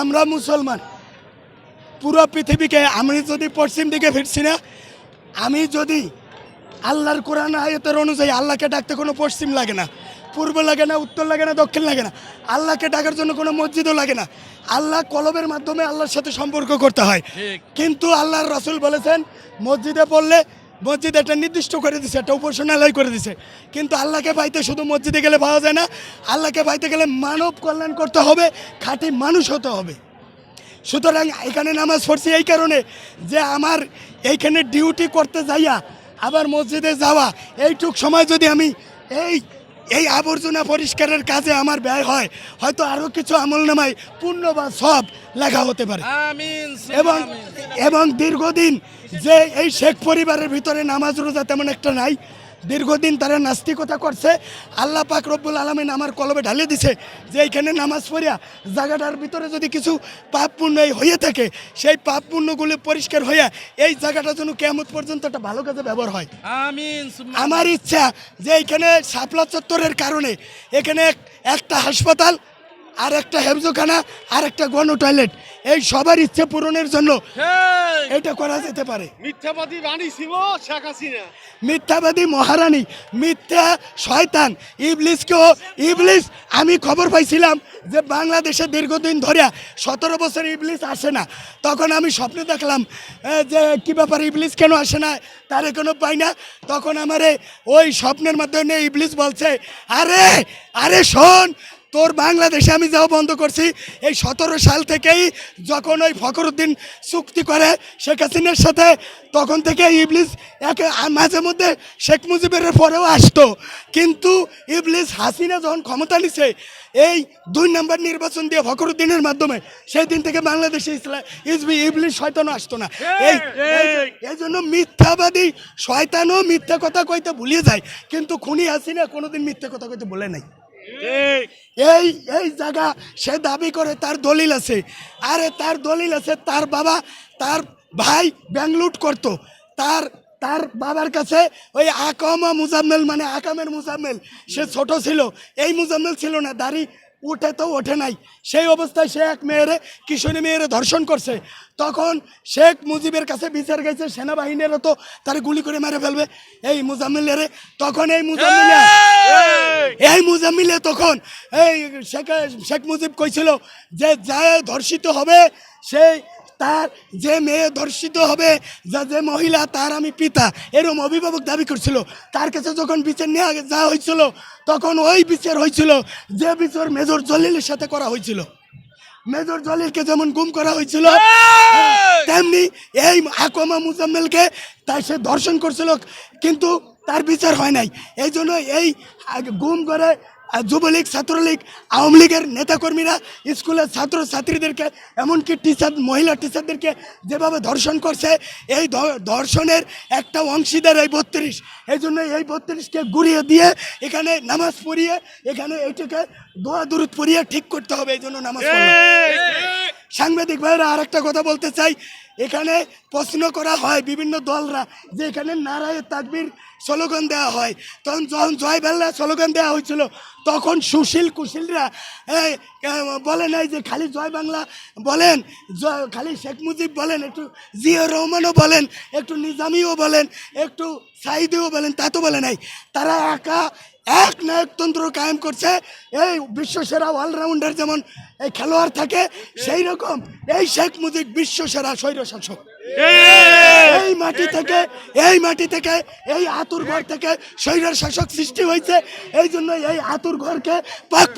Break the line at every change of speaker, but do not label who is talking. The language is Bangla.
আমরা মুসলমান। পুরো পৃথিবীকে আমি যদি পশ্চিম দিকে ফিরছি না আমি যদি আল্লাহর কোরআন আয়তের অনুযায়ী আল্লাহকে ডাকতে কোনো পশ্চিম লাগে না পূর্ব লাগে না উত্তর লাগে না দক্ষিণ লাগে না আল্লাহকে ডাকার জন্য কোনো মসজিদও লাগে না আল্লাহ কলবের মাধ্যমে আল্লাহর সাথে সম্পর্ক করতে হয়। কিন্তু আল্লাহর রসুল বলেছেন মসজিদে পড়লে মসজিদ একটা নির্দিষ্ট করে দিছে একটা উপাসনালয় করে দিছে। কিন্তু আল্লাহকে পাইতে শুধু মসজিদে গেলে পাওয়া যায় না আল্লাহকে পাইতে গেলে মানব কল্যাণ করতে হবে খাঁটি মানুষ হতে হবে। সুতরাং এখানে নামাজ পড়ছি এই কারণে যে আমার এইখানে ডিউটি করতে যাইয়া আবার মসজিদে যাওয়া এইটুক সময় যদি আমি এই এই আবর্জনা পরিষ্কারের কাজে আমার ব্যয় হয় হয়তো আরও কিছু আমল নামায় পূর্ণ বা সব লেখা হতে পারে। এবং এবং দীর্ঘদিন যে এই শেখ পরিবারের ভিতরে নামাজ রোজা তেমন একটা নাই দীর্ঘদিন তারা নাস্তিকতা করছে। আল্লাহ পাক রব্বুল আলমিন আমার কলবে ঢালে দিছে যে এইখানে নামাজ পড়িয়া জায়গাটার ভিতরে যদি কিছু পাপ পুণ্য এই হয়ে থাকে সেই পাপ পুণ্যগুলি পরিষ্কার হইয়া এই জায়গাটা যেন কেমন পর্যন্ত একটা ভালো কাজে ব্যবহার হয়। আমার ইচ্ছা যে এইখানে শাপলা চত্বরের কারণে এখানে এক- একটা হাসপাতাল আর একটা হেফজোখানা আর একটা গণ টয়লেট এই সবার ইচ্ছে পূরণের জন্য। এটা করা যেতে পারে।
মিথ্যাবাদী রানী ছিল শেখ হাসিনা।
মিথ্যাবাদী মহারানী মিথ্যা শয়তান। ইবলিসকেও ইবলিস আমি খবর পাইছিলাম যে বাংলাদেশে দীর্ঘদিন ধরে সতেরো বছর ইবলিস আসে না। তখন আমি স্বপ্নে দেখলাম যে কী ব্যাপার ইবলিস কেন আসে না? তারে কোনো পাই না। তখন আমারে ওই স্বপ্নের মাধ্যমে ইবলিস বলছে আরে আরে শোন তোর বাংলাদেশে আমি যাওয়া বন্ধ করছি। এই সতেরো সাল থেকেই যখন ওই ফখরুদ্দিন চুক্তি করে শেখ হাসিনার সাথে তখন থেকে ইবলিস এক মাঝে মধ্যে শেখ মুজিবের পরেও আসতো। কিন্তু ইবলিস হাসিনা যখন ক্ষমতা নিছে এই দুই নম্বর নির্বাচন দিয়ে ফখরুদ্দিনের মাধ্যমে সেই দিন থেকে বাংলাদেশে ইসলাম ইসবি ইবলিস শয়তানও আসতো না। এই এই- এই জন্য মিথ্যাবাদী শয়তানও মিথ্যা কথা কইতে ভুলিয়ে যায়। কিন্তু খুনি হাসিনা কোনোদিন মিথ্যা কথা কইতে বলে নাই। এই এই জায়গা সে দাবি করে তার দলিল আছে। আরে তার দলিল আছে তার বাবা তার ভাই ব্যাংলুট করতো। তার তার বাবার কাছে ওই আকামা মুজাম্মেল মানে আকামের মুজাম্মেল সে ছোট ছিল। এই মুজাম্মেল ছিল না দাড়ি উঠে তো ওঠে নাই। সেই অবস্থায় সে এক মেয়েরে কিশোরী মেয়েরে ধর্ষণ করছে। তখন শেখ মুজিবের কাছে বিচার গেছে সেনাবাহিনীরও তো তার গুলি করে মেরে ফেলবে। এই মুজাম্মিলের তখন এই মুজাম্মিলে এই মুজাম্মিলে তখন এই শেখ শেখ মুজিব কইছিল যে যা ধর্ষিত হবে সেই তার যে মেয়ে ধর্ষিত হবে যা যে মহিলা তার আমি পিতা। এরম অভিভাবক দাবি করছিল। তার কাছে যখন বিচার নেওয়া যাওয়া হয়েছিল তখন ওই বিচার হয়েছিল যে বিচার মেজর জলিলের সাথে করা হয়েছিল মেজর জলিলকে যেমন গুম করা হয়েছিল তেমনি এই আকমা মুজাম্মেলকে তাই সে ধর্ষণ করছিল। কিন্তু তার বিচার হয় নাই এই জন্য এই গুম করে যুবলীগ, ছাত্রলীগ, আওয়ামী লীগের নেতাকর্মীরা স্কুলের ছাত্র ছাত্রীদেরকে এমনকি টিচার মহিলা টিচারদেরকে যেভাবে ধর্ষণ করছে, এই ধর্ষণের একটা অংশীদার এই বত্রিশ এই জন্য এই বত্রিশকে ঘুরিয়ে দিয়ে এখানে নামাজ পড়িয়ে, এখানে এইটাকে দোয়া দুরুদ পড়িয়ে ঠিক করতে হবে, এই জন্য নামাজ। সাংবাদিক ভাইরা আর একটা কথা বলতে চাই। এখানে প্রশ্ন করা হয় বিভিন্ন দলরা, যে এখানে নারায় তাকবির স্লোগান দেওয়া হয়। তখন যখন জয় বাংলা স্লোগান দেওয়া হয়েছিল, তখন সুশীল কুশীলরা বলে নাই যে খালি জয় বাংলা বলেন খালি শেখ মুজিব বলেন, একটু জিয়া রহমানও বলেন, একটু নিজামিও বলেন, একটু সাইদিও বলেন, তা তো বলে নাই। তারা একা এক নায়কতন্ত্র কায়েম করছে এই বিশ্বসেরা অলরাউন্ডার যেমন এই খেলোয়াড় থাকে সেই রকম এই শেখ মুজিব বিশ্বসেরা স্বৈর শাসক এই মাটি থেকে এই মাটি থেকে এই আতুর ঘর থেকে স্বৈর শাসক সৃষ্টি হয়েছে এই জন্য এই আতুর ঘরকে পাক